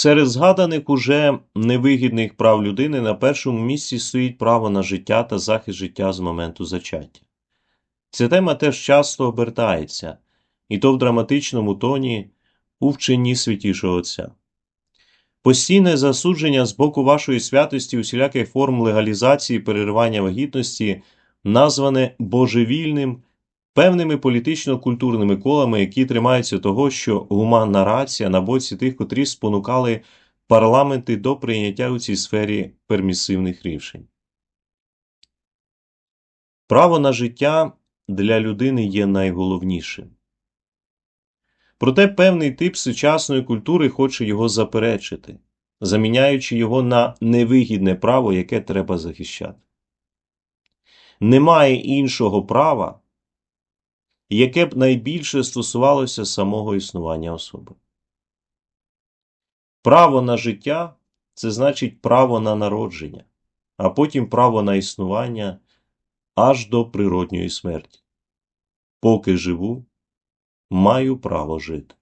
Серед згаданих уже невигідних прав людини на першому місці стоїть право на життя та захист життя з моменту зачаття. Ця тема теж часто обертається, і то в драматичному тоні у вченні святішого Отця. Постійне засудження з боку вашої святості усіляких форм легалізації переривання вагітності назване божевільним певними політично-культурними колами, які тримаються того, що гуманна рація на боці тих, котрі спонукали парламенти до прийняття у цій сфері пермісивних рішень. Право на життя для людини є найголовнішим. Проте певний тип сучасної культури хоче його заперечити, заміняючи його на невигідне право, яке треба захищати. Немає іншого права, яке б найбільше стосувалося самого існування особи. Право на життя це значить право на народження, а потім право на існування аж до природньої смерті. Поки живу, маю право жити.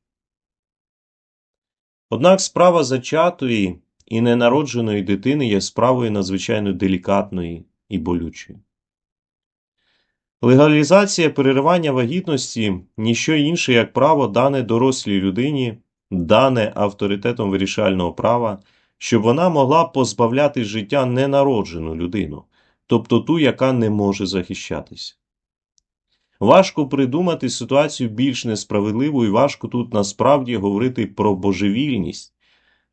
Однак справа зачатої і ненародженої дитини є справою надзвичайно делікатної і болючої. Легалізація переривання вагітності ніщо інше, як право дане дорослій людині, дане авторитетом вирішального права, щоб вона могла позбавляти життя ненароджену людину, тобто ту, яка не може захищатися. Важко придумати ситуацію більш несправедливу і важко тут насправді говорити про божевільність,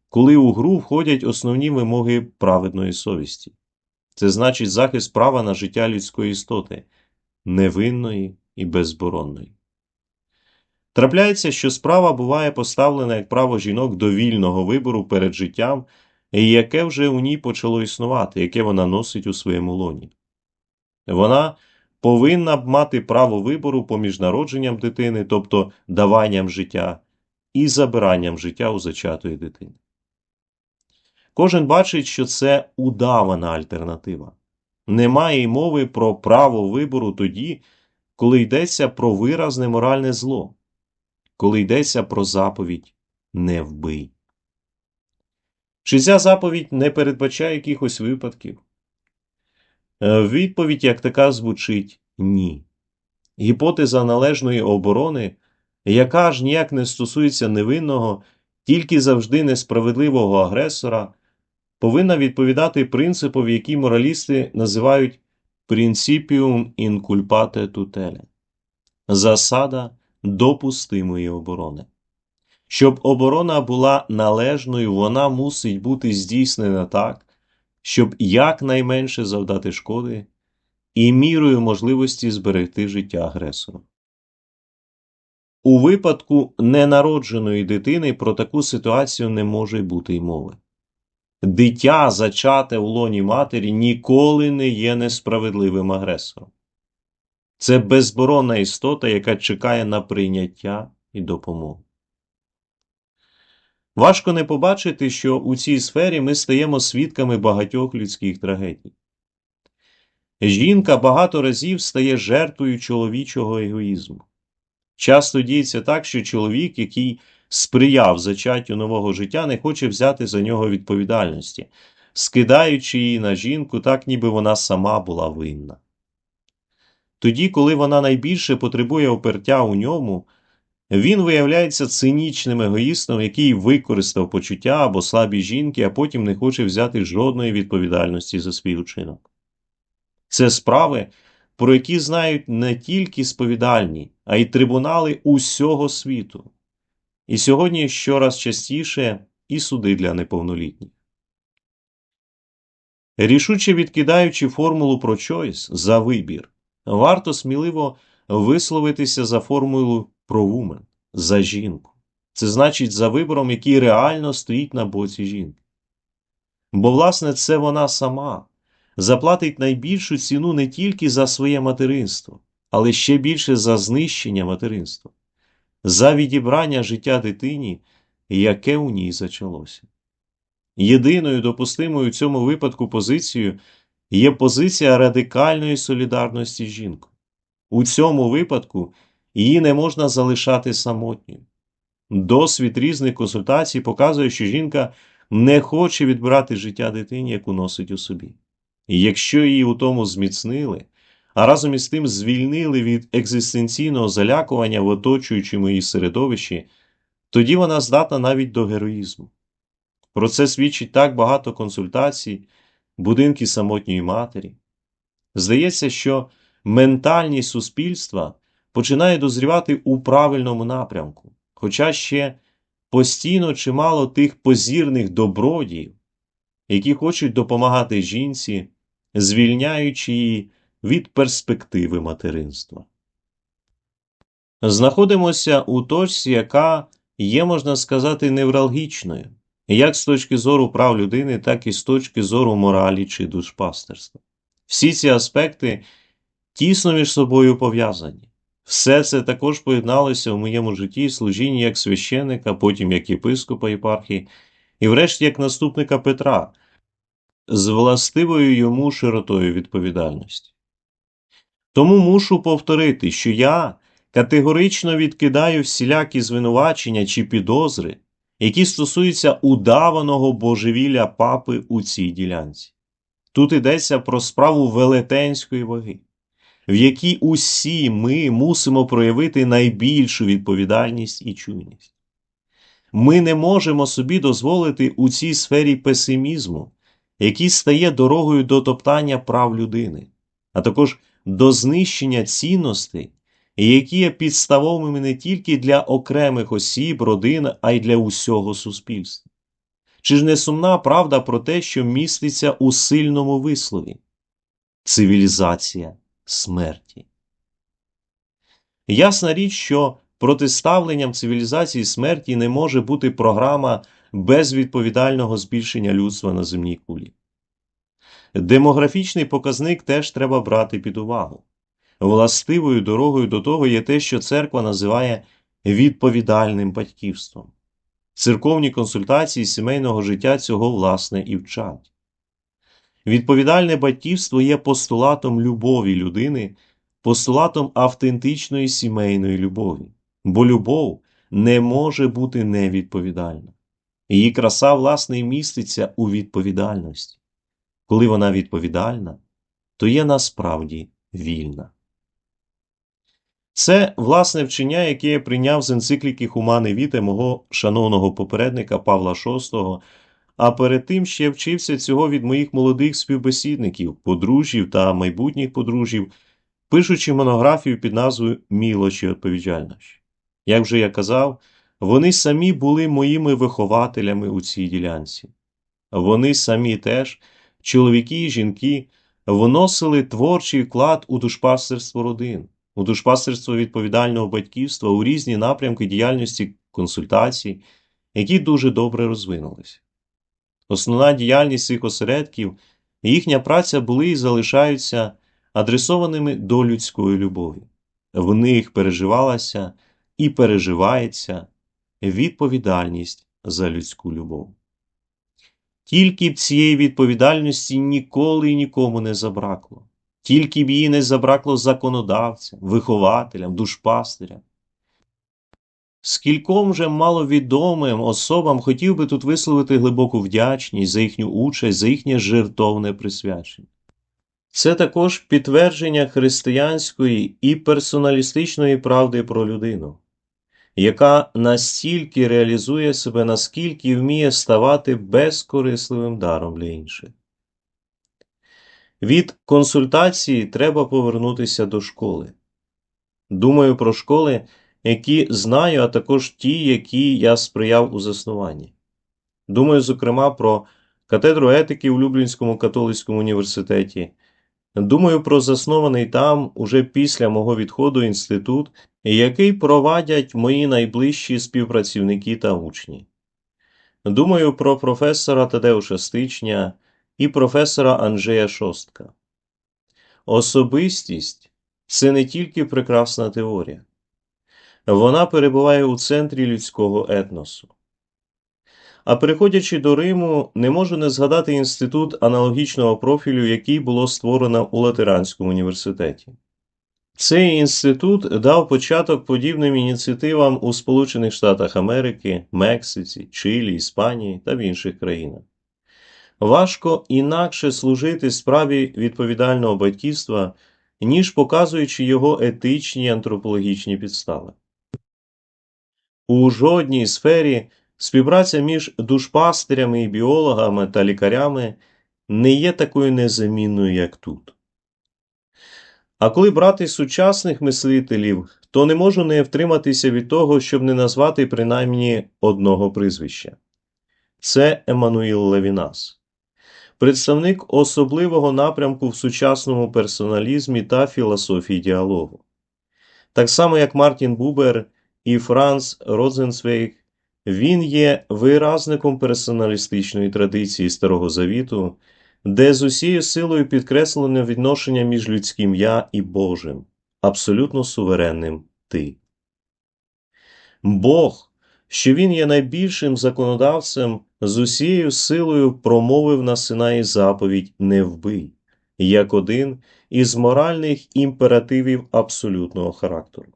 коли у гру входять основні вимоги праведної совісті. Це значить захист права на життя людської істоти невинної і безборонної. Трапляється, що справа буває поставлена як право жінок до вільного вибору перед життям, яке вже у ній почало існувати, яке вона носить у своєму лоні. Вона повинна б мати право вибору поміж народженням дитини, тобто даванням життя, і забиранням життя у зачатої дитини. Кожен бачить, що це удавана альтернатива. Немає й мови про право вибору тоді, коли йдеться про виразне моральне зло, коли йдеться про заповідь не вбий. Чи ця заповідь не передбачає якихось випадків? Е, відповідь як така звучить ні. Гіпотеза належної оборони, яка ж ніяк не стосується невинного, тільки завжди несправедливого агресора повинна відповідати принципові, які моралісти називають «principium inculpate tutele» – засада допустимої оборони. Щоб оборона була належною, вона мусить бути здійснена так, щоб якнайменше завдати шкоди і мірою можливості зберегти життя агресора. У випадку ненародженої дитини про таку ситуацію не може бути й мови. Дитя, зачате у лоні матері, ніколи не є несправедливим агресором. Це безборонна істота, яка чекає на прийняття і допомогу. Важко не побачити, що у цій сфері ми стаємо свідками багатьох людських трагедій. Жінка багато разів стає жертвою чоловічого егоїзму. Часто діється так, що чоловік, який сприяв зачаттю нового життя, не хоче взяти за нього відповідальності, скидаючи її на жінку, так ніби вона сама була винна. Тоді, коли вона найбільше потребує опертя у ньому, він виявляється цинічним егоїстом, який використав почуття або слабі жінки, а потім не хоче взяти жодної відповідальності за свій учинок. Це справи, про які знають не тільки сповідальні, а й трибунали усього світу. І сьогодні щораз частіше і суди для неповнолітніх. Рішуче відкидаючи формулу про choice за вибір, варто сміливо висловитися за формулу про woman, за жінку. Це значить за вибором, який реально стоїть на боці жінки. Бо, власне, це вона сама заплатить найбільшу ціну не тільки за своє материнство, але ще більше за знищення материнства за відібрання життя дитині, яке у ній зачалося. Єдиною допустимою в цьому випадку позицією є позиція радикальної солідарності з жінкою. У цьому випадку її не можна залишати самотньою. Досвід різних консультацій показує, що жінка не хоче відбирати життя дитині, яку носить у собі. І якщо її у тому зміцнили, а разом із тим звільнили від екзистенційного залякування в оточуючому її середовищі, тоді вона здатна навіть до героїзму. Про це свідчить так багато консультацій, будинки самотньої матері. Здається, що ментальність суспільства починає дозрівати у правильному напрямку, хоча ще постійно чимало тих позірних добродіїв, які хочуть допомагати жінці, звільняючи її від перспективи материнства. Знаходимося у точці, яка є, можна сказати, невралгічною, як з точки зору прав людини, так і з точки зору моралі чи душпастерства. Всі ці аспекти тісно між собою пов'язані. Все це також поєдналося в моєму житті і служінні як священика, потім як єпископа єпархії, і врешті як наступника Петра, з властивою йому широтою відповідальності. Тому мушу повторити, що я категорично відкидаю всілякі звинувачення чи підозри, які стосуються удаваного божевілля папи у цій ділянці. Тут йдеться про справу велетенської ваги, в якій усі ми мусимо проявити найбільшу відповідальність і чуйність. Ми не можемо собі дозволити у цій сфері песимізму, який стає дорогою до топтання прав людини, а також до знищення цінностей, які є підставовими не тільки для окремих осіб, родин, а й для усього суспільства. Чи ж не сумна правда про те, що міститься у сильному вислові цивілізація смерті? Ясна річ, що протиставленням цивілізації смерті не може бути програма безвідповідального збільшення людства на земній кулі. Демографічний показник теж треба брати під увагу. Властивою дорогою до того є те, що церква називає відповідальним батьківством. Церковні консультації сімейного життя цього власне і вчать. Відповідальне батьківство є постулатом любові людини, постулатом автентичної сімейної любові, бо любов не може бути невідповідальна. Її краса, власне, і міститься у відповідальності. Коли вона відповідальна, то є насправді вільна. Це власне вчення, яке я прийняв з енцикліки Хумани Віте мого шановного попередника Павла VI, а перед тим ще вчився цього від моїх молодих співбесідників, подружжів та майбутніх подружжів, пишучи монографію під назвою Мілоч і відповідальність. Як вже я казав, вони самі були моїми вихователями у цій ділянці. Вони самі теж, чоловіки і жінки, вносили творчий вклад у душпастерство родин у душпастерство відповідального батьківства у різні напрямки діяльності консультацій, які дуже добре розвинулися. Основна діяльність цих осередків і їхня праця були і залишаються адресованими до людської любові. В них переживалася і переживається відповідальність за людську любов. Тільки б цієї відповідальності ніколи і нікому не забракло тільки б її не забракло законодавцям, вихователям, душпастирям. Скільком же маловідомим особам хотів би тут висловити глибоку вдячність за їхню участь, за їхнє жертовне присвячення. Це також підтвердження християнської і персоналістичної правди про людину, яка настільки реалізує себе, наскільки вміє ставати безкорисливим даром для інших. Від консультації треба повернутися до школи. Думаю про школи, які знаю, а також ті, які я сприяв у заснуванні. Думаю, зокрема, про катедру етики у Люблінському католицькому університеті. Думаю про заснований там уже після мого відходу інститут, який провадять мої найближчі співпрацівники та учні. Думаю про професора Тадеуша Стичня і професора Анджея Шостка. Особистість це не тільки прекрасна теорія, вона перебуває у центрі людського етносу. А переходячи до Риму, не можу не згадати інститут аналогічного профілю, який було створено у Латеранському університеті. Цей інститут дав початок подібним ініціативам у Сполучених Штатах Америки, Мексиці, Чилі, Іспанії та в інших країнах. Важко інакше служити справі відповідального батьківства, ніж показуючи його етичні антропологічні підстави. У жодній сфері співпраця між душпастирями і біологами та лікарями не є такою незамінною, як тут. А коли брати сучасних мислителів, то не можу не втриматися від того, щоб не назвати принаймні одного прізвища. Це Еммануїл Левінас, представник особливого напрямку в сучасному персоналізмі та філософії діалогу. Так само, як Мартін Бубер і Франц Розенцвейк, він є виразником персоналістичної традиції Старого Завіту, де з усією силою підкреслене відношення між людським я і Божим, абсолютно суверенним ти. Бог, що він є найбільшим законодавцем, з усією силою промовив на Синаї заповідь «Не вбий», як один із моральних імперативів абсолютного характеру.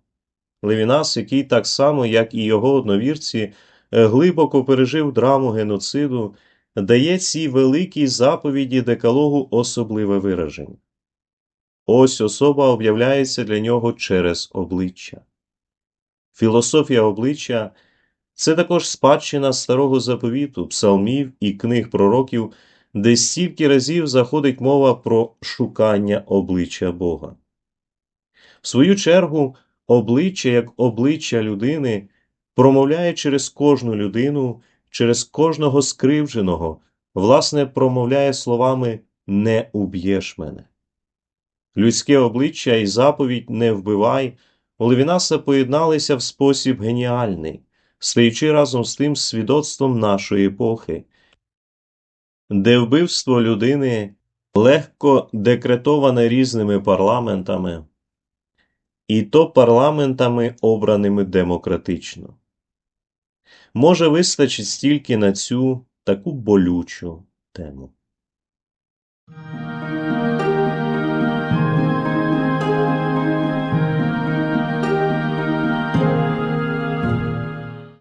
Левінас, який так само, як і його одновірці, глибоко пережив драму геноциду, дає цій великій заповіді декалогу особливе вираження. Ось особа об'являється для нього через обличчя. Філософія обличчя це також спадщина старого заповіту, псалмів і книг пророків, де стільки разів заходить мова про шукання обличчя Бога. В свою чергу, обличчя як обличчя людини промовляє через кожну людину, через кожного скривдженого, власне, промовляє словами Не уб'єш мене. Людське обличчя і заповідь Не вбивай у Левінаса поєдналися в спосіб геніальний, стаючи разом з тим свідоцтвом нашої епохи, де вбивство людини легко декретоване різними парламентами, і то парламентами, обраними демократично. Може, вистачить стільки на цю таку болючу тему.